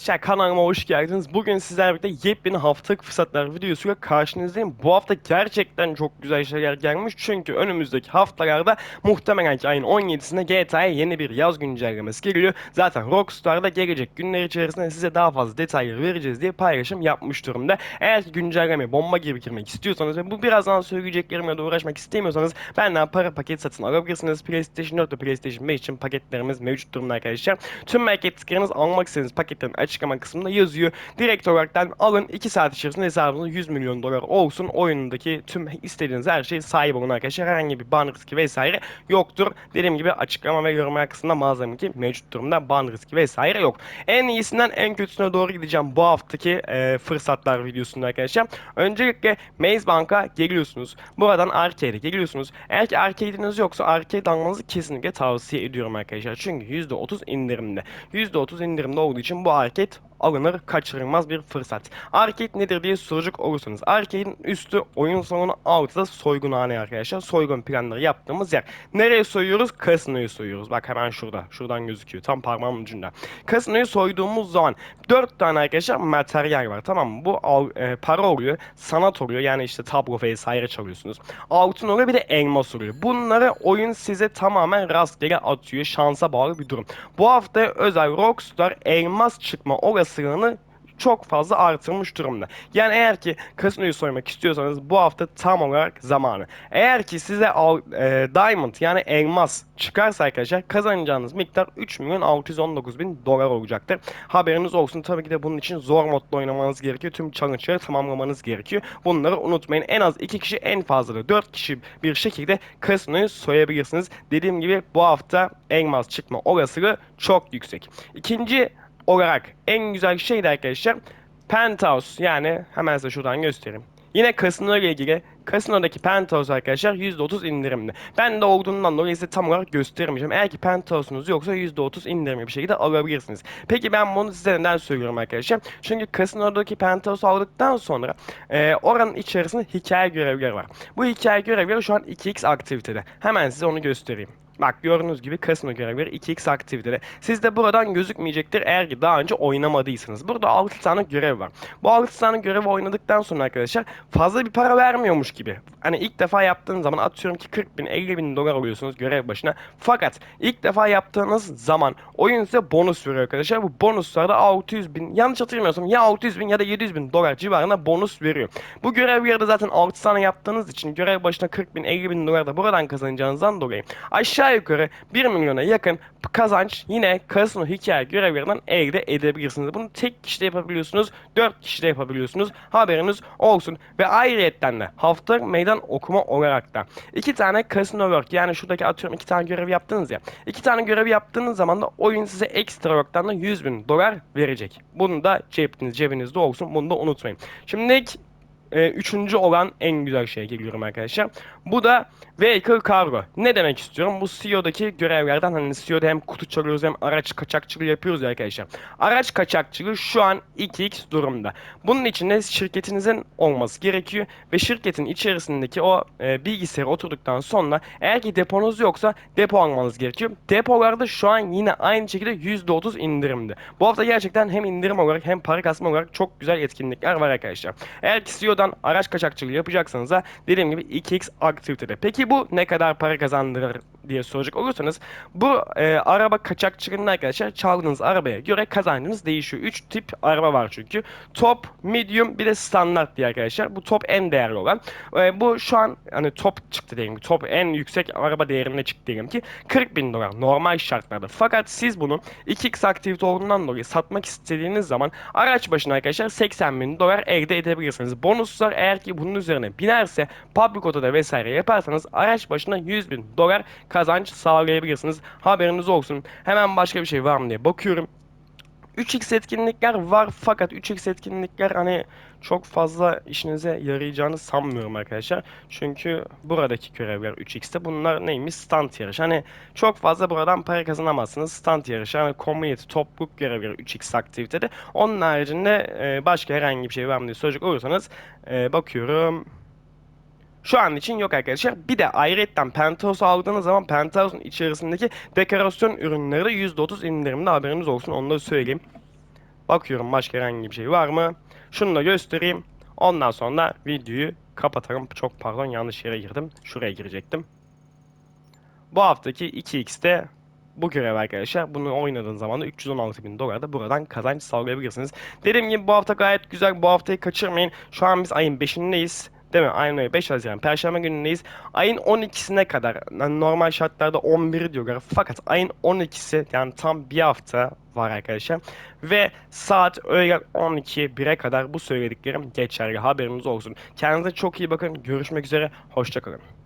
Arkadaşlar kanalıma hoş geldiniz. Bugün sizlerle birlikte yepyeni haftalık fırsatlar videosuyla karşınızdayım. Bu hafta gerçekten çok güzel şeyler gelmiş. Çünkü önümüzdeki haftalarda muhtemelen ki ayın 17'sinde GTA'ya yeni bir yaz güncellemesi geliyor. Zaten Rockstar'da gelecek günler içerisinde size daha fazla detayları vereceğiz diye paylaşım yapmış durumda. Eğer ki güncelleme bomba gibi girmek istiyorsanız ve bu birazdan söyleyeceklerimle de uğraşmak istemiyorsanız benden para paket satın alabilirsiniz. PlayStation 4 ve PlayStation 5 için paketlerimiz mevcut durumda arkadaşlar. Tüm paketleriniz almak istediğiniz paketlerin açıklama kısmında yazıyor. Direkt olaraktan alın 2 saat içerisinde hesabınızda 100 milyon dolar olsun. Oyundaki tüm istediğiniz her şey sahip olun arkadaşlar. Herhangi bir ban riski vesaire yoktur. Dediğim gibi açıklama ve yorumlar kısmında mağazamınki mevcut durumda ban riski vesaire yok. En iyisinden en kötüsüne doğru gideceğim bu haftaki e, fırsatlar videosunda arkadaşlar. Öncelikle Maze Bank'a geliyorsunuz. Buradan Arcade'e geliyorsunuz. Eğer ki Arcade'iniz yoksa Arcade almanızı kesinlikle tavsiye ediyorum arkadaşlar. Çünkü %30 indirimde. %30 indirimde olduğu için bu Arcade steht alınır kaçırılmaz bir fırsat. Arcade nedir diye soracak olursanız Arcade'in üstü oyun salonu altı da soygunhane arkadaşlar. Soygun planları yaptığımız yer. Nereye soyuyoruz? Kasinoyu soyuyoruz. Bak hemen şurada. Şuradan gözüküyor. Tam parmağımın ucunda. Kasinoyu soyduğumuz zaman 4 tane arkadaşlar materyal var. Tamam mı? Bu e, para oluyor. Sanat oluyor. Yani işte tablo vesaire çalıyorsunuz. Altın oluyor bir de elmas oluyor. Bunları oyun size tamamen rastgele atıyor. Şansa bağlı bir durum. Bu hafta özel Rockstar elmas çıkma olasılığını çok fazla artırmış durumda. Yani eğer ki kasinoyu soymak istiyorsanız bu hafta tam olarak zamanı. Eğer ki size al, e, diamond yani elmas çıkarsa arkadaşlar kazanacağınız miktar 3 milyon 619 bin dolar olacaktır. Haberiniz olsun tabii ki de bunun için zor modda oynamanız gerekiyor. Tüm challenge'ları tamamlamanız gerekiyor. Bunları unutmayın. En az 2 kişi en fazla da 4 kişi bir şekilde kasinoyu soyabilirsiniz. Dediğim gibi bu hafta elmas çıkma olasılığı çok yüksek. İkinci olarak en güzel şey de arkadaşlar Penthouse yani hemen size şuradan göstereyim. Yine kasino ile ilgili kasinodaki Penthouse arkadaşlar %30 indirimli. Ben de olduğundan dolayı size tam olarak göstermeyeceğim. Eğer ki Penthouse'unuz yoksa %30 indirimli bir şekilde alabilirsiniz. Peki ben bunu size neden söylüyorum arkadaşlar? Çünkü kasinodaki Penthouse aldıktan sonra e, oranın içerisinde hikaye görevleri var. Bu hikaye görevleri şu an 2x aktivitede. Hemen size onu göstereyim. Bak gördüğünüz gibi kasino görevleri 2x aktivitede. Siz de buradan gözükmeyecektir eğer ki daha önce oynamadıysanız. Burada 6 tane görev var. Bu 6 tane görevi oynadıktan sonra arkadaşlar fazla bir para vermiyormuş gibi. Hani ilk defa yaptığınız zaman atıyorum ki 40 bin 50 bin dolar alıyorsunuz görev başına. Fakat ilk defa yaptığınız zaman oyun size bonus veriyor arkadaşlar. Bu bonuslarda 600 bin yanlış hatırlamıyorsam ya 600 bin ya da 700 bin dolar civarında bonus veriyor. Bu görevleri de zaten 6 tane yaptığınız için görev başına 40 bin 50 bin dolar da buradan kazanacağınızdan dolayı aşağı yukarı 1 milyona yakın kazanç yine kasino hikaye görevlerinden elde edebilirsiniz. Bunu tek kişide yapabiliyorsunuz, 4 kişide yapabiliyorsunuz. Haberiniz olsun. Ve ayrıyetten de haftalık meydan okuma olarak da iki tane kasino work yani şuradaki atıyorum iki tane görev yaptınız ya. iki tane görev yaptığınız zaman da oyun size ekstra work'tan da 100 bin dolar verecek. Bunu da cebiniz, cebinizde olsun. Bunu da unutmayın. Şimdi e, üçüncü olan en güzel şeye geliyorum arkadaşlar. Bu da Vehicle Cargo. Ne demek istiyorum? Bu CEO'daki görevlerden hani CEO'da hem kutu çalıyoruz hem araç kaçakçılığı yapıyoruz ya arkadaşlar. Araç kaçakçılığı şu an 2x durumda. Bunun için de şirketinizin olması gerekiyor ve şirketin içerisindeki o e, bilgisayara oturduktan sonra eğer ki deponuz yoksa depo almanız gerekiyor. Depolarda şu an yine aynı şekilde %30 indirimde. Bu hafta gerçekten hem indirim olarak hem para kasma olarak çok güzel etkinlikler var arkadaşlar. Eğer ki CEO'dan araç kaçakçılığı yapacaksanız da dediğim gibi 2x aktivitede. Peki bu ne kadar para kazandırır diye soracak olursanız bu e, araba kaçakçılığında arkadaşlar çaldığınız arabaya göre kazancınız değişiyor. 3 tip araba var çünkü. Top, medium bir de standart diye arkadaşlar. Bu top en değerli olan. E, bu şu an hani top çıktı diyelim ki top en yüksek araba değerine çıktı diyelim ki 40 bin dolar normal şartlarda. Fakat siz bunu 2x aktivite olduğundan dolayı satmak istediğiniz zaman araç başına arkadaşlar 80 bin dolar elde edebilirsiniz. Bonuslar eğer ki bunun üzerine binerse public otoda vesaire yaparsanız araç başına 100 bin dolar kazanç sağlayabilirsiniz. Haberiniz olsun. Hemen başka bir şey var mı diye bakıyorum. 3x etkinlikler var fakat 3x etkinlikler hani çok fazla işinize yarayacağını sanmıyorum arkadaşlar. Çünkü buradaki görevler 3x'te bunlar neymiş? Stand yarışı. Hani çok fazla buradan para kazanamazsınız. Stand yarışı hani community topluluk görevleri 3x aktivitede. Onun haricinde başka herhangi bir şey var mı diye soracak olursanız bakıyorum. Şu an için yok arkadaşlar. Bir de ayrıyetten Penthouse aldığınız zaman Penthouse'un içerisindeki dekorasyon ürünleri de %30 indirimde haberiniz olsun onu da söyleyeyim. Bakıyorum başka herhangi bir şey var mı? Şunu da göstereyim. Ondan sonra videoyu kapatarım. Çok pardon yanlış yere girdim. Şuraya girecektim. Bu haftaki 2x'te bu görev arkadaşlar. Bunu oynadığın zaman da 316 bin dolar da buradan kazanç sağlayabilirsiniz. Dediğim gibi bu hafta gayet güzel. Bu haftayı kaçırmayın. Şu an biz ayın 5'indeyiz. Değil mi? Ayın öyle 5 Haziran Perşembe günündeyiz. Ayın 12'sine kadar yani normal şartlarda 11 diyorlar. Fakat ayın 12'si yani tam bir hafta var arkadaşlar. Ve saat öğlen 12 1'e kadar bu söylediklerim geçerli. Haberiniz olsun. Kendinize çok iyi bakın. Görüşmek üzere. Hoşçakalın.